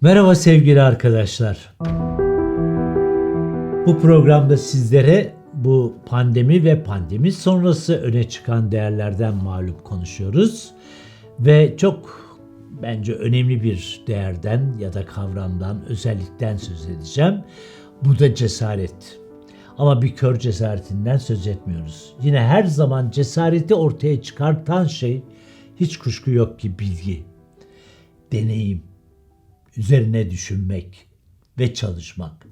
Merhaba sevgili arkadaşlar. Bu programda sizlere bu pandemi ve pandemi sonrası öne çıkan değerlerden mağlup konuşuyoruz. Ve çok bence önemli bir değerden ya da kavramdan, özellikten söz edeceğim. Bu da cesaret. Ama bir kör cesaretinden söz etmiyoruz. Yine her zaman cesareti ortaya çıkartan şey hiç kuşku yok ki bilgi, deneyim, üzerine düşünmek ve çalışmak.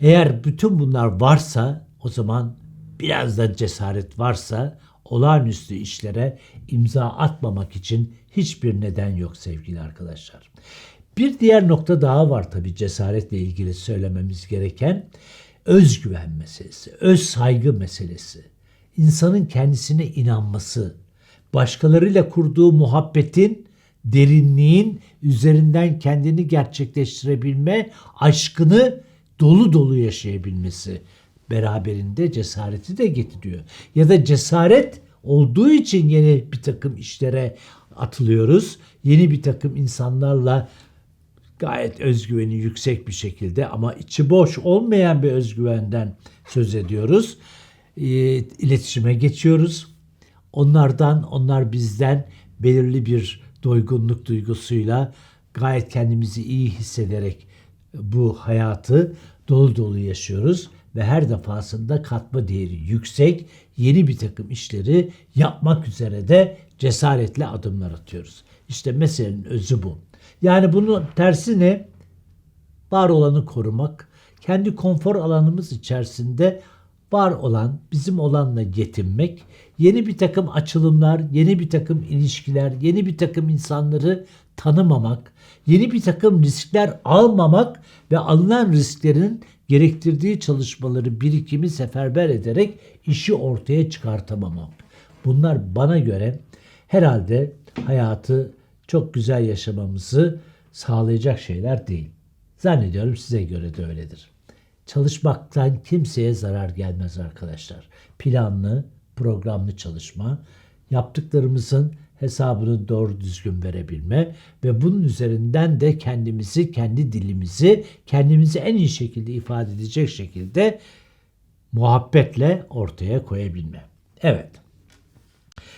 Eğer bütün bunlar varsa o zaman biraz da cesaret varsa olağanüstü işlere imza atmamak için hiçbir neden yok sevgili arkadaşlar. Bir diğer nokta daha var tabii cesaretle ilgili söylememiz gereken özgüven meselesi, öz saygı meselesi. İnsanın kendisine inanması, başkalarıyla kurduğu muhabbetin derinliğin üzerinden kendini gerçekleştirebilme, aşkını dolu dolu yaşayabilmesi beraberinde cesareti de getiriyor. Ya da cesaret olduğu için yeni bir takım işlere atılıyoruz. Yeni bir takım insanlarla gayet özgüveni yüksek bir şekilde ama içi boş olmayan bir özgüvenden söz ediyoruz. E, iletişime geçiyoruz. Onlardan, onlar bizden belirli bir doygunluk duygusuyla gayet kendimizi iyi hissederek bu hayatı dolu dolu yaşıyoruz ve her defasında katma değeri yüksek yeni bir takım işleri yapmak üzere de cesaretle adımlar atıyoruz. İşte meselenin özü bu. Yani bunun tersi ne? Var olanı korumak, kendi konfor alanımız içerisinde var olan, bizim olanla yetinmek, yeni bir takım açılımlar, yeni bir takım ilişkiler, yeni bir takım insanları tanımamak, yeni bir takım riskler almamak ve alınan risklerin gerektirdiği çalışmaları birikimi seferber ederek işi ortaya çıkartamamak. Bunlar bana göre herhalde hayatı çok güzel yaşamamızı sağlayacak şeyler değil. Zannediyorum size göre de öyledir. Çalışmaktan kimseye zarar gelmez arkadaşlar. Planlı, programlı çalışma, yaptıklarımızın hesabını doğru düzgün verebilme ve bunun üzerinden de kendimizi, kendi dilimizi, kendimizi en iyi şekilde ifade edecek şekilde muhabbetle ortaya koyabilme. Evet.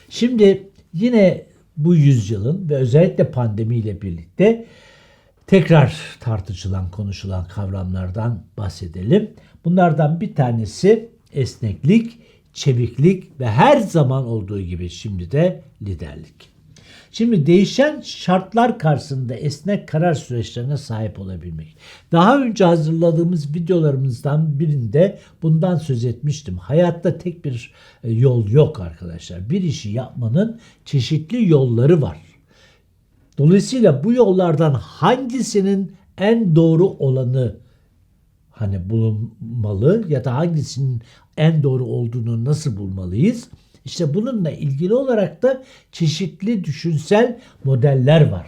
Şimdi yine bu yüzyılın ve özellikle pandemiyle birlikte tekrar tartışılan, konuşulan kavramlardan bahsedelim. Bunlardan bir tanesi esneklik, çeviklik ve her zaman olduğu gibi şimdi de liderlik. Şimdi değişen şartlar karşısında esnek karar süreçlerine sahip olabilmek. Daha önce hazırladığımız videolarımızdan birinde bundan söz etmiştim. Hayatta tek bir e, yol yok arkadaşlar. Bir işi yapmanın çeşitli yolları var. Dolayısıyla bu yollardan hangisinin en doğru olanı hani bulunmalı ya da hangisinin en doğru olduğunu nasıl bulmalıyız? İşte bununla ilgili olarak da çeşitli düşünsel modeller var.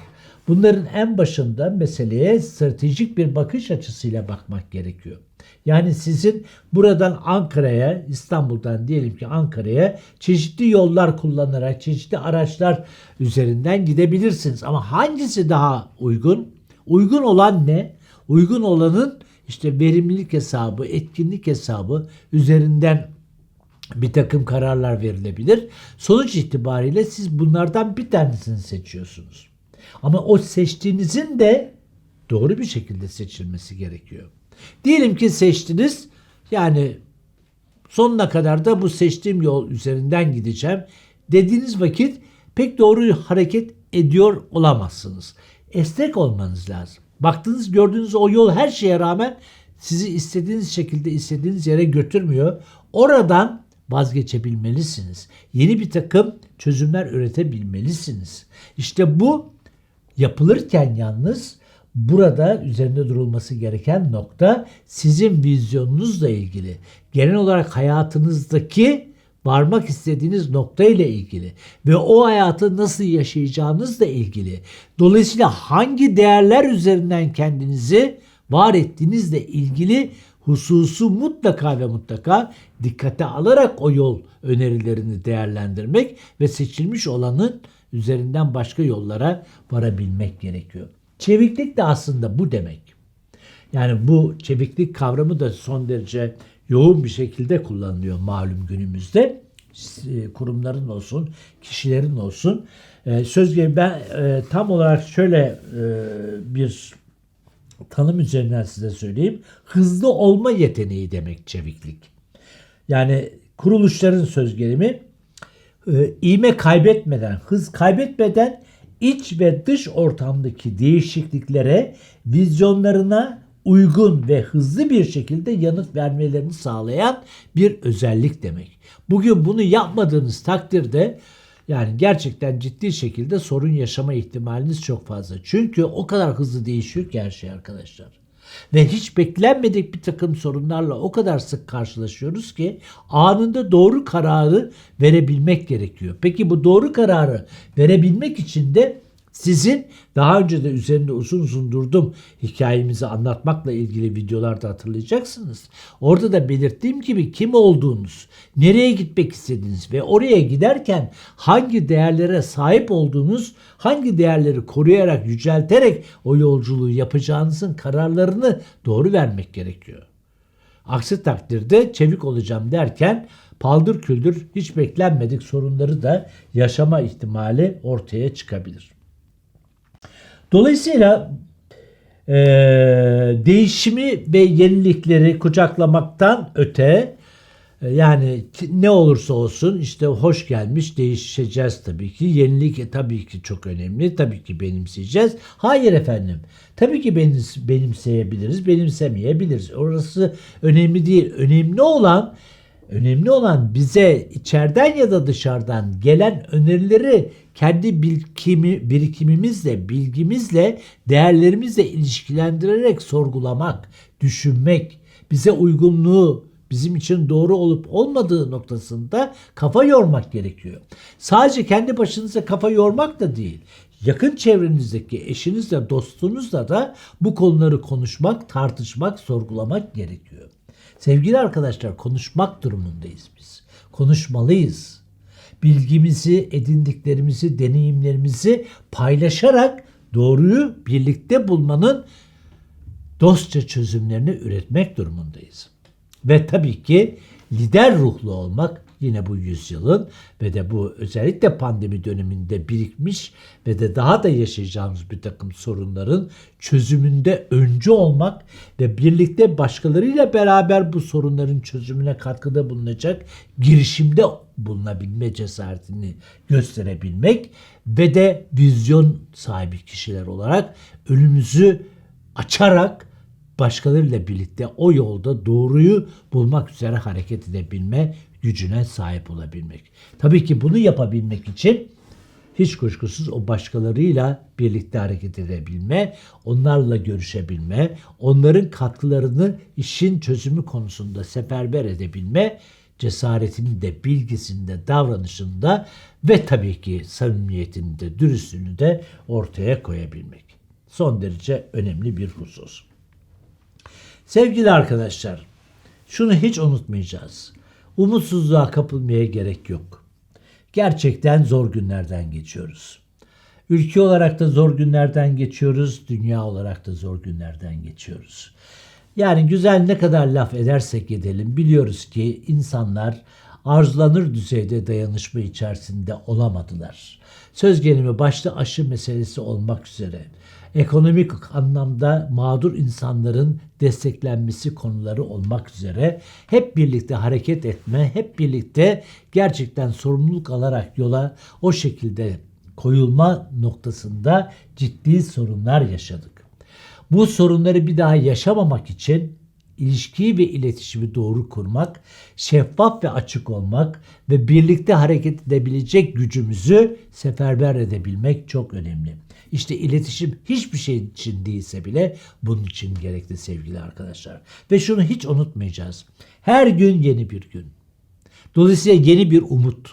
Bunların en başında meseleye stratejik bir bakış açısıyla bakmak gerekiyor. Yani sizin buradan Ankara'ya, İstanbul'dan diyelim ki Ankara'ya çeşitli yollar kullanarak, çeşitli araçlar üzerinden gidebilirsiniz. Ama hangisi daha uygun? Uygun olan ne? Uygun olanın işte verimlilik hesabı, etkinlik hesabı üzerinden bir takım kararlar verilebilir. Sonuç itibariyle siz bunlardan bir tanesini seçiyorsunuz. Ama o seçtiğinizin de doğru bir şekilde seçilmesi gerekiyor. Diyelim ki seçtiniz yani sonuna kadar da bu seçtiğim yol üzerinden gideceğim dediğiniz vakit pek doğru hareket ediyor olamazsınız. Esnek olmanız lazım. Baktığınız gördüğünüz o yol her şeye rağmen sizi istediğiniz şekilde istediğiniz yere götürmüyor. Oradan vazgeçebilmelisiniz. Yeni bir takım çözümler üretebilmelisiniz. İşte bu yapılırken yalnız burada üzerinde durulması gereken nokta sizin vizyonunuzla ilgili. Genel olarak hayatınızdaki varmak istediğiniz nokta ile ilgili ve o hayatı nasıl yaşayacağınızla ilgili. Dolayısıyla hangi değerler üzerinden kendinizi var ettiğinizle ilgili hususu mutlaka ve mutlaka dikkate alarak o yol önerilerini değerlendirmek ve seçilmiş olanın üzerinden başka yollara varabilmek gerekiyor. Çeviklik de aslında bu demek. Yani bu çeviklik kavramı da son derece yoğun bir şekilde kullanılıyor malum günümüzde. E, Kurumların olsun, kişilerin olsun. E, Söz gelimi ben e, tam olarak şöyle bir tanım üzerinden size söyleyeyim. Hızlı olma yeteneği demek çeviklik. Yani kuruluşların söz gelimi e, ivme kaybetmeden, hız kaybetmeden iç ve dış ortamdaki değişikliklere, vizyonlarına uygun ve hızlı bir şekilde yanıt vermelerini sağlayan bir özellik demek. Bugün bunu yapmadığınız takdirde yani gerçekten ciddi şekilde sorun yaşama ihtimaliniz çok fazla. Çünkü o kadar hızlı değişiyor ki her şey arkadaşlar. Ve hiç beklenmedik bir takım sorunlarla o kadar sık karşılaşıyoruz ki anında doğru kararı verebilmek gerekiyor. Peki bu doğru kararı verebilmek için de sizin daha önce de üzerinde uzun uzun durdum hikayemizi anlatmakla ilgili videolarda hatırlayacaksınız. Orada da belirttiğim gibi kim olduğunuz, nereye gitmek istediğiniz ve oraya giderken hangi değerlere sahip olduğunuz, hangi değerleri koruyarak, yücelterek o yolculuğu yapacağınızın kararlarını doğru vermek gerekiyor. Aksi takdirde çevik olacağım derken paldır küldür hiç beklenmedik sorunları da yaşama ihtimali ortaya çıkabilir. Dolayısıyla e, değişimi ve yenilikleri kucaklamaktan öte e, yani ne olursa olsun işte hoş gelmiş değişeceğiz tabii ki. Yenilik e, tabii ki çok önemli. Tabii ki benimseyeceğiz. Hayır efendim. Tabii ki benimseyebiliriz, benimsemeyebiliriz. Orası önemli değil. Önemli olan Önemli olan bize içeriden ya da dışarıdan gelen önerileri kendi bilgimi, birikimimizle, bilgimizle, değerlerimizle ilişkilendirerek sorgulamak, düşünmek, bize uygunluğu, bizim için doğru olup olmadığı noktasında kafa yormak gerekiyor. Sadece kendi başınıza kafa yormak da değil. Yakın çevrenizdeki eşinizle, dostunuzla da bu konuları konuşmak, tartışmak, sorgulamak gerekiyor. Sevgili arkadaşlar konuşmak durumundayız biz. Konuşmalıyız. Bilgimizi, edindiklerimizi, deneyimlerimizi paylaşarak doğruyu birlikte bulmanın dostça çözümlerini üretmek durumundayız. Ve tabii ki lider ruhlu olmak yine bu yüzyılın ve de bu özellikle pandemi döneminde birikmiş ve de daha da yaşayacağımız bir takım sorunların çözümünde öncü olmak ve birlikte başkalarıyla beraber bu sorunların çözümüne katkıda bulunacak girişimde bulunabilme cesaretini gösterebilmek ve de vizyon sahibi kişiler olarak önümüzü açarak başkalarıyla birlikte o yolda doğruyu bulmak üzere hareket edebilme gücüne sahip olabilmek. Tabii ki bunu yapabilmek için hiç kuşkusuz o başkalarıyla birlikte hareket edebilme, onlarla görüşebilme, onların katkılarını işin çözümü konusunda seferber edebilme, cesaretini de, bilgisini ve tabii ki samimiyetini de, dürüstlüğünü de ortaya koyabilmek. Son derece önemli bir husus. Sevgili arkadaşlar, şunu hiç unutmayacağız. Umutsuzluğa kapılmaya gerek yok. Gerçekten zor günlerden geçiyoruz. Ülke olarak da zor günlerden geçiyoruz, dünya olarak da zor günlerden geçiyoruz. Yani güzel ne kadar laf edersek edelim biliyoruz ki insanlar arzulanır düzeyde dayanışma içerisinde olamadılar. Söz gelimi başta aşı meselesi olmak üzere ekonomik anlamda mağdur insanların desteklenmesi konuları olmak üzere hep birlikte hareket etme, hep birlikte gerçekten sorumluluk alarak yola o şekilde koyulma noktasında ciddi sorunlar yaşadık. Bu sorunları bir daha yaşamamak için ilişkiyi ve iletişimi doğru kurmak, şeffaf ve açık olmak ve birlikte hareket edebilecek gücümüzü seferber edebilmek çok önemli. İşte iletişim hiçbir şey için değilse bile bunun için gerekli sevgili arkadaşlar. Ve şunu hiç unutmayacağız. Her gün yeni bir gün. Dolayısıyla yeni bir umut,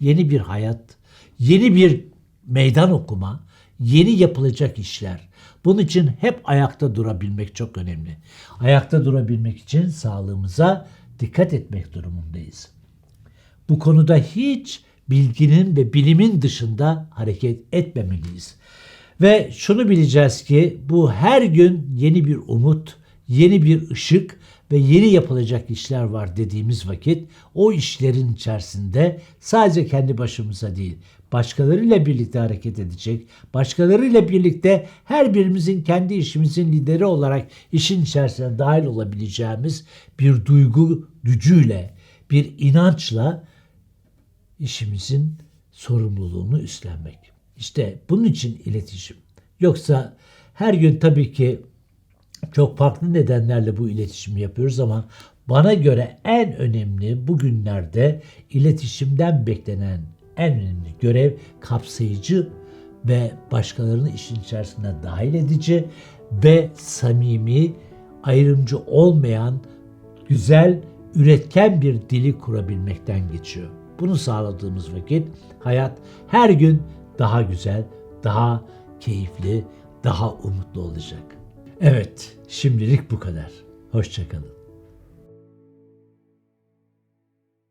yeni bir hayat, yeni bir meydan okuma, yeni yapılacak işler. Bunun için hep ayakta durabilmek çok önemli. Ayakta durabilmek için sağlığımıza dikkat etmek durumundayız. Bu konuda hiç bilginin ve bilimin dışında hareket etmemeliyiz. Ve şunu bileceğiz ki bu her gün yeni bir umut, yeni bir ışık ve yeni yapılacak işler var dediğimiz vakit o işlerin içerisinde sadece kendi başımıza değil, başkalarıyla birlikte hareket edecek, başkalarıyla birlikte her birimizin kendi işimizin lideri olarak işin içerisine dahil olabileceğimiz bir duygu gücüyle, bir inançla işimizin sorumluluğunu üstlenmek. İşte bunun için iletişim. Yoksa her gün tabii ki çok farklı nedenlerle bu iletişimi yapıyoruz ama bana göre en önemli bugünlerde iletişimden beklenen en önemli görev kapsayıcı ve başkalarını işin içerisine dahil edici ve samimi, ayrımcı olmayan, güzel, üretken bir dili kurabilmekten geçiyor. Bunu sağladığımız vakit hayat her gün daha güzel, daha keyifli, daha umutlu olacak. Evet, şimdilik bu kadar. Hoşçakalın.